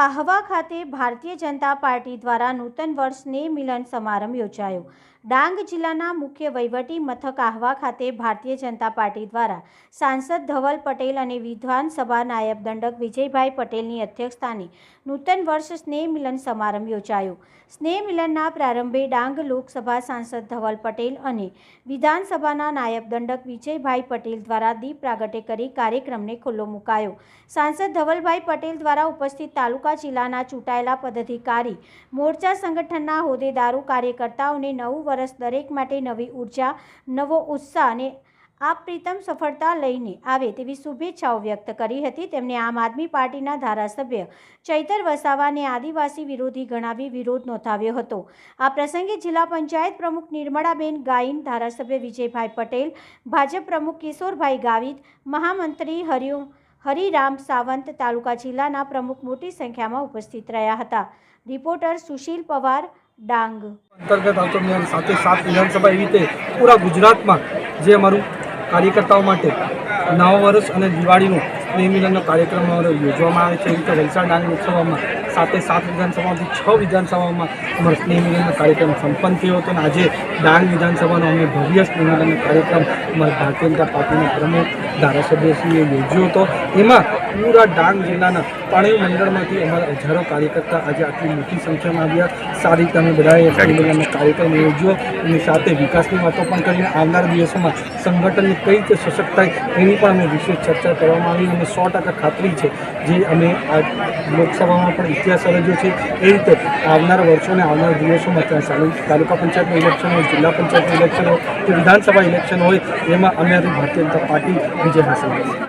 આહવા ખાતે ભારતીય જનતા પાર્ટી દ્વારા નૂતન વર્ષ સ્નેહ મિલન સમારંભ યોજાયો. ડાંગ જિલ્લાના મુખ્ય વહીવટી મથક આહવા ખાતે ભારતીય જનતા પાર્ટી દ્વારા સાંસદ ધવલ પટેલ અને વિધાનસભા નાયબ દંડક વિજયભાઈ પટેલની અધ્યક્ષસ્થાને નૂતન વર્ષ સ્નેહ મિલન સમારંભ યોજાયો. સ્નેહ મિલનના પ્રારંભે ડાંગ લોકસભા સાંસદ ધવલ પટેલ અને વિધાનસભાના નાયબ દંડક વિજયભાઈ પટેલ દ્વારા દીપ પ્રાગટ્ય કરી કાર્યક્રમને ખુલ્લો મુકાયો. સાંસદ ધવલભાઈ પટેલ દ્વારા ઉપસ્થિત તાલુકા જિલ્લાના ચૂંટાયેલા પદાધિકારી, મોરચા સંગઠનના હોદ્દેદારો, કાર્યકર્તાઓને નવું વર્ષ દરેક માટે નવી ઊર્જા, નવો ઉત્સાહ અને આ પ્રીતમ સફળતા લઈને આવે તેવી શુભેચ્છાઓ વ્યક્ત કરી હતી. તેમણે આમ આદમી પાર્ટીના ધારાસભ્ય ચૈતર વસાવાને આદિવાસી વિરોધી ગણાવી વિરોધ નોંધાવ્યો હતો. આ પ્રસંગે જિલ્લા પંચાયત પ્રમુખ નિર્મળાબેન ગાઈન ધારાસભ્ય વિજયભાઈ પટેલ, ભાજપ પ્રમુખ કિશોરભાઈ ગાવિત, મહામંત્રી હરિઓ હરિરામ સાવંત તાલુકા જિલ્લાના પ્રમુખ મોટી સંખ્યામાં ઉપસ્થિત રહ્યા હતા. રિપોર્ટર સુશીલ પવાર, ડાંગ. અંતર્ગત આવતો સાથે સાત વિધાનસભા એવી રીતે પૂરા ગુજરાતમાં જે અમારું કાર્યકર્તાઓ માટે નવા વર્ષ અને દિવાળીનું સ્નેહ મિલનનો કાર્યક્રમ યોજવામાં આવે છે. એવી રીતે વલસાડ ડાંગ લોકસભામાં સાતે સાત વિધાનસભામાંથી છ વિધાનસભામાં અમારો સ્નેહ મિલનનો કાર્યક્રમ સંપન્ન થયો હતો અને આજે ડાંગ વિધાનસભાનો અમે ભવ્ય સ્નેહમિલનનો કાર્યક્રમ અમારા ભારતીય જનતા પાર્ટીના પ્રમુખ ધારાસભ્યશ્રીએ યોજ્યો હતો. એમાં પૂરા ડાંગ જિલ્લાના ત્રણેય મંડળમાંથી અમારા હજારો કાર્યકર્તા આજે આટલી મોટી સંખ્યામાં આવ્યા. સારી રીતે અમે બધાએ સંમેલનનો કાર્યક્રમ યોજ્યો અને સાથે વિકાસની વાતો પણ કરીને આવનારા દિવસોમાં સંગઠનને કઈ રીતે સશક્ત થાય એની પણ અમે વિશેષ ચર્ચા કરવામાં આવી અને સો ટકા ખાતરી છે જે અમે આ લોકસભામાં પણ ઇતિહાસ સર્જ્યો છે. એ રીતે આવનાર વર્ષોને આવનાર દિવસોમાં ત્યાં તાલુકા પંચાયતનું ઇલેક્શન હોય જિલ્લા પંચાયતનું ઇલેક્શન હોય કે વિધાનસભા ઇલેક્શન હોય એમાં અમે ભારતીય જનતા પાર્ટી વિજય હાંસલ કરશે